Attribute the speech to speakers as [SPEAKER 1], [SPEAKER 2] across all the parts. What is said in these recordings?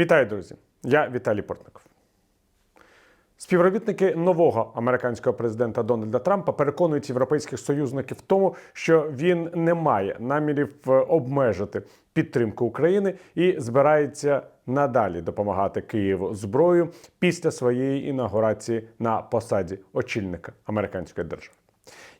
[SPEAKER 1] Вітаю, друзі! Я Віталій Портников. Співробітники нового американського президента Дональда Трампа переконують європейських союзників в тому, що він не має намірів е, обмежити підтримку України і збирається надалі допомагати Києву зброєю після своєї інаугурації на посаді очільника американської держави.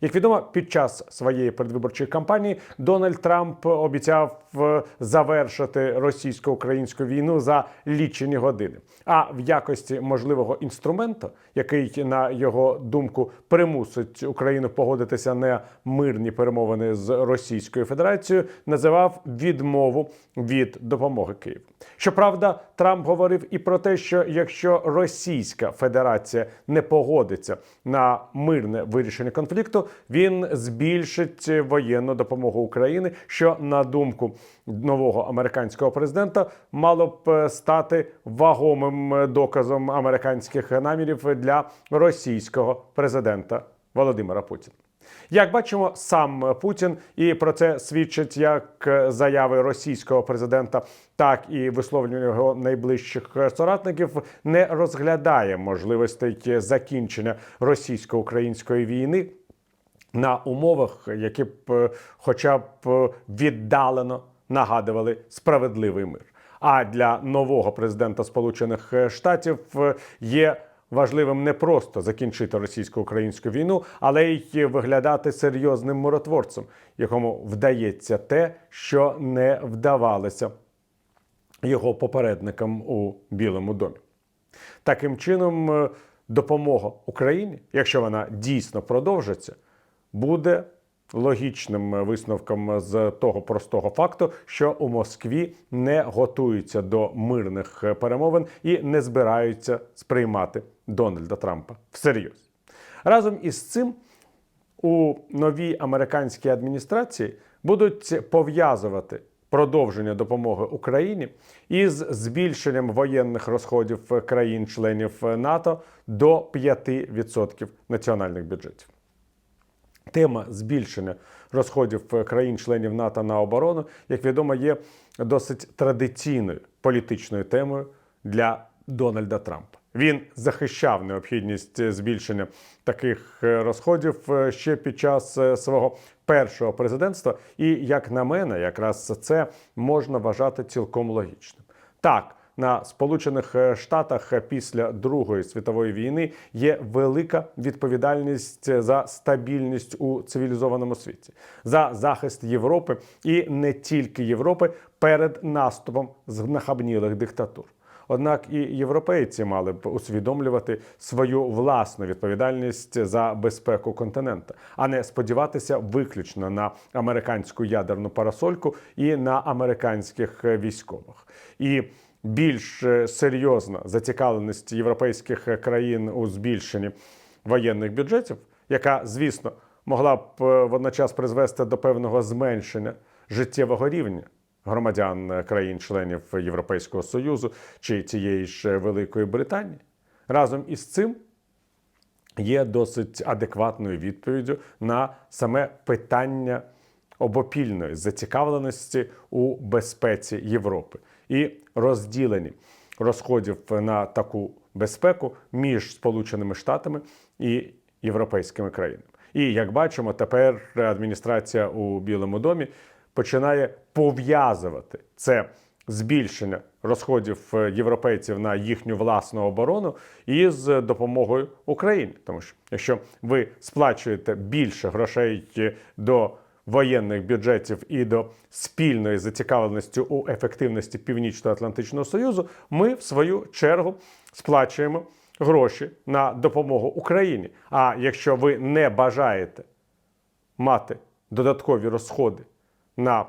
[SPEAKER 1] Як відомо, під час своєї передвиборчої кампанії Дональд Трамп обіцяв е, завершити російсько-українську війну за лічені години. А в якості можливого інструменту, який на його думку примусить Україну погодитися на мирні перемовини з Російською Федерацією, називав відмову від допомоги Києву. Щоправда, Трамп говорив і про те, що якщо Російська Федерація не погодиться на мирне вирішення конфлікту, він збільшить воєнну допомогу Україні, що на думку нового американського президента мало б е, стати вагомим доказом американських намірів для російського президента Володимира Путіна. Як бачимо, сам Путін, і про це свідчать як заяви російського президента, так і висловлювання його найближчих соратників, не розглядає можливостей закінчення російсько-української війни на умовах, які б, е, хоча б е, віддалено нагадували справедливий мир. А для нового президента Сполучених Штатів е, є важливим не просто закінчити російсько-українську війну, але й виглядати серйозним миротворцем, якому вдається те, що не вдавалося його попередникам у Білому домі. Таким чином, допомога Україні, якщо вона дійсно продовжиться, буде логічним висновком з того простого факту, що у Москві не готуються до мирних перемовин і не збираються сприймати Дональда Трампа всерйоз. Разом із цим у новій американській адміністрації будуть пов'язувати продовження допомоги Україні із збільшенням воєнних розходів країн-членів НАТО до 5% національних бюджетів. Тема збільшення розходів країн-членів НАТО на оборону, як відомо, є досить традиційною політичною темою для Дональда Трампа. Він захищав необхідність збільшення таких розходів ще під час свого першого президентства. І, як на мене, якраз це можна вважати цілком логічним. Так, на Сполучених Штатах після Другої світової війни є велика відповідальність за стабільність у цивілізованому світі, за захист Європи і не тільки Європи перед наступом знахабнілих диктатур. Однак і європейці мали б усвідомлювати свою власну відповідальність за безпеку континента, а не сподіватися виключно на американську ядерну парасольку і на американських військових. І більш серйозна зацікавленість європейських країн у збільшенні воєнних бюджетів, яка, звісно, могла б водночас призвести до певного зменшення життєвого рівня громадян країн-членів Європейського Союзу чи тієї ж Великої Британії. Разом із цим є досить адекватною відповіддю на саме питання обопільної зацікавленості у безпеці Європи і розділені розходів на таку безпеку між Сполученими Штатами і європейськими країнами. І як бачимо, тепер адміністрація у Білому домі починає пов'язувати це збільшення розходів європейців на їхню власну оборону із допомогою Україні. Тому що якщо ви сплачуєте більше грошей до воєнних бюджетів і до спільної зацікавленості у ефективності Північно-Атлантичного Союзу, ми в свою чергу сплачуємо гроші на допомогу Україні. А якщо ви не бажаєте мати додаткові розходи на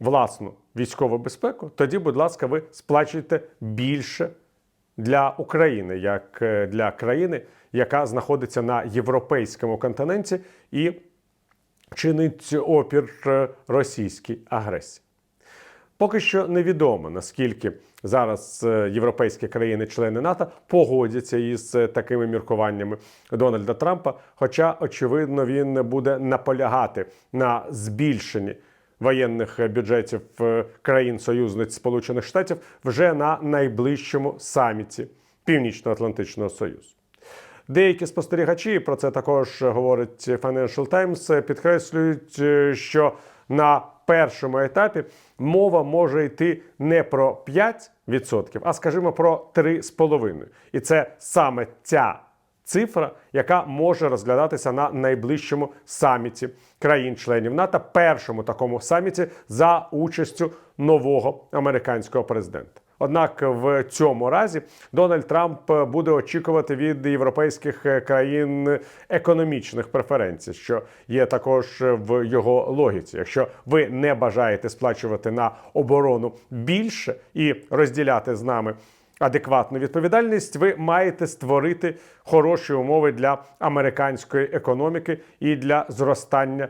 [SPEAKER 1] власну військову безпеку, тоді, будь ласка, ви сплачуєте більше для України, як е, для країни, яка знаходиться на європейському континенті і чинить опір е, російській агресії. Поки що невідомо наскільки зараз е, європейські країни-члени НАТО погодяться із е, такими міркуваннями Дональда Трампа. Хоча, очевидно, він буде наполягати на збільшенні воєнних бюджетів країн-союзниць Сполучених Штатів вже на найближчому саміті Північно-Атлантичного Союзу. Деякі спостерігачі про це також говорить Financial Times, підкреслюють, е, що на першому етапі мова може йти не про 5%, а скажімо про 3,5%. І це саме ця цифра, яка може розглядатися на найближчому саміті країн-членів НАТО, першому такому саміті за участю нового американського президента. Однак в цьому разі Дональд Трамп буде очікувати від європейських країн економічних преференцій, що є також в його логіці. Якщо ви не бажаєте сплачувати на оборону більше і розділяти з нами адекватну відповідальність, ви маєте створити хороші умови для американської економіки і для зростання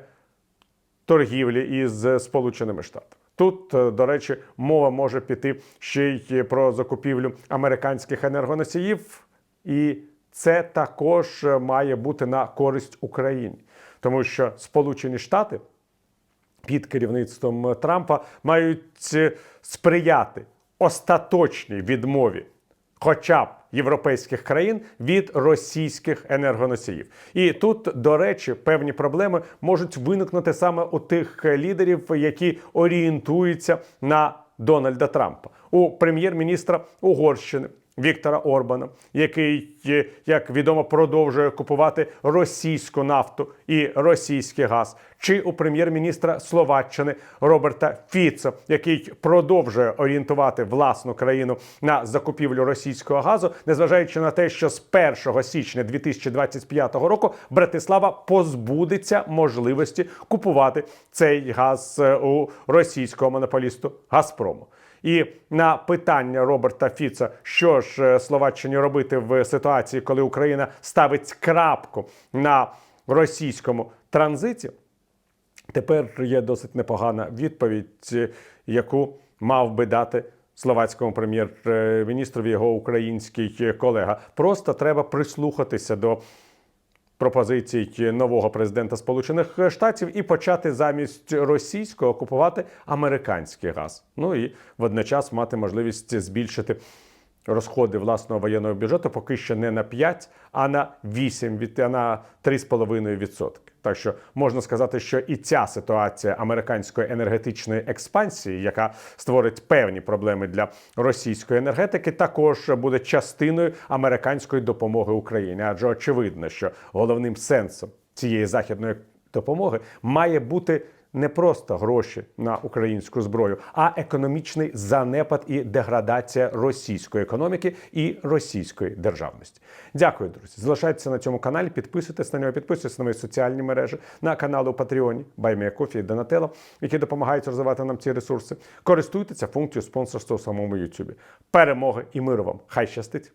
[SPEAKER 1] торгівлі із Сполученими Штатами. Тут, е, до речі, мова може піти ще й про закупівлю американських енергоносіїв, і це також має бути на користь Україні, тому що Сполучені Штати під керівництвом Трампа мають е, сприяти остаточній відмові, хоча б європейських країн від російських енергоносіїв. І тут, до речі, певні проблеми можуть виникнути саме у тих лідерів, які орієнтуються на Дональда Трампа, у прем'єр-міністра Угорщини. Віктора Орбана, який, е, як відомо, продовжує купувати російську нафту і російський газ, чи у прем'єр-міністра Словаччини Роберта Фіцо, який продовжує орієнтувати власну країну на закупівлю російського газу, незважаючи на те, що з 1 січня 2025 року Братислава позбудеться можливості купувати цей газ е, у російського монополісту Газпрому. І на питання Роберта Фіца, що ж е, Словаччині робити в ситуації, коли Україна ставить крапку на російському транзиті, тепер є досить непогана відповідь, е, яку мав би дати словацькому прем'єр-міністрові його український колега. Просто треба прислухатися до пропозицій нового президента Сполучених Штатів і почати замість російського купувати американський газ. Ну і водночас мати можливість збільшити розходи власного воєнного бюджету поки що не на 5, а на 8, від- а на 3,5%. Так що можна сказати, що і ця ситуація американської енергетичної експансії, яка створить певні проблеми для російської енергетики, також буде частиною американської допомоги Україні. Адже очевидно, що головним сенсом цієї західної допомоги має бути не просто гроші на українську зброю, а економічний занепад і деградація російської економіки і російської державності. Дякую, друзі. Залишайтеся на цьому каналі, підписуйтесь на нього, підписуйтесь на мої соціальні мережі, на канали у Патреоні, Баймія і Донателло, які допомагають розвивати нам ці ресурси. Користуйтеся функцією спонсорства у самому Ютубі. Перемоги і миру вам! Хай щастить!